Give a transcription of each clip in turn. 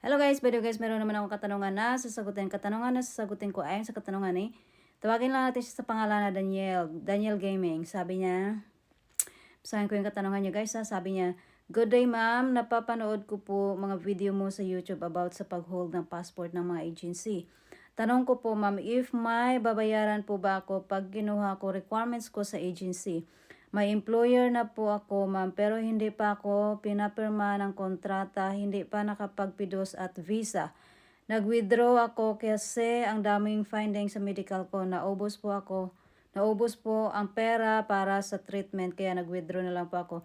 Hello guys, video guys, meron naman akong katanungan na sasagutin. Katanungan na sasagutin ko ayon sa katanungan eh. Tawagin lang natin siya sa pangalan na Daniel. Daniel Gaming. Sabi niya, basahin ko yung katanungan niya guys ha. Sabi niya, Good day ma'am, napapanood ko po mga video mo sa YouTube about sa pag-hold ng passport ng mga agency. Tanong ko po ma'am, if may babayaran po ba ako pag kinuha ko requirements ko sa agency? May employer na po ako ma'am pero hindi pa ako pinapirma ng kontrata, hindi pa nakapagpidos at visa. Nag-withdraw ako kasi ang daming findings sa medical ko. Naubos po ako. Naubos po ang pera para sa treatment kaya nag-withdraw na lang po ako.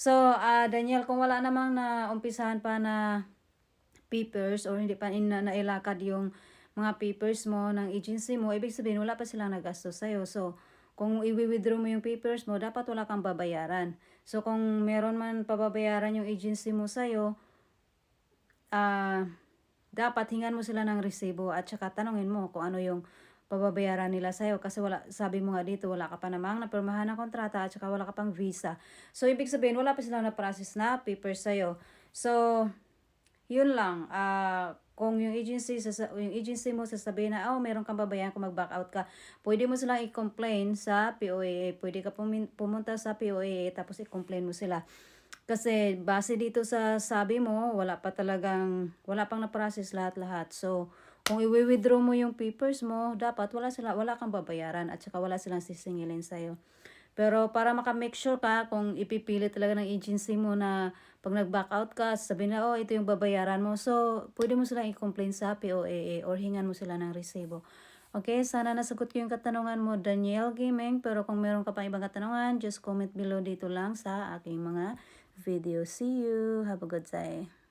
So, ah Daniel, kung wala namang na umpisahan pa na papers or hindi pa in, na, nailakad yung mga papers mo ng agency mo, ibig sabihin wala pa silang nagastos sa'yo. So, kung i-withdraw mo yung papers mo, dapat wala kang babayaran. So, kung meron man pababayaran yung agency mo sa'yo, ah dapat hingan mo sila ng resibo at saka tanungin mo kung ano yung pababayaran nila sa'yo kasi wala, sabi mo nga dito, wala ka pa namang napirmahan ng kontrata at saka wala ka pang visa. So, ibig sabihin, wala pa silang na-process na papers sa'yo. So, yun lang. Ah, kung yung agency, sasa, yung agency mo sasabihin na, oh, meron kang babayaran kung mag-back out ka, pwede mo silang i-complain sa POAA. Pwede ka pumunta sa POAA tapos i-complain mo sila. Kasi base dito sa sabi mo, wala pa talagang, wala pang na-process lahat-lahat. So, kung i-withdraw mo yung papers mo, dapat wala sila, wala kang babayaran at saka wala silang sisingilin sa'yo. Pero para maka-make sure ka kung ipipili talaga ng agency mo na pag nag-back out ka, sabihin na, oh, ito yung babayaran mo. So, pwede mo silang i-complain sa POAA or hingan mo sila ng resibo. Okay, sana nasagot ko yung katanungan mo, Daniel Gaming. Pero kung meron ka pang ibang katanungan, just comment below dito lang sa aking mga video. See you! Have a good day!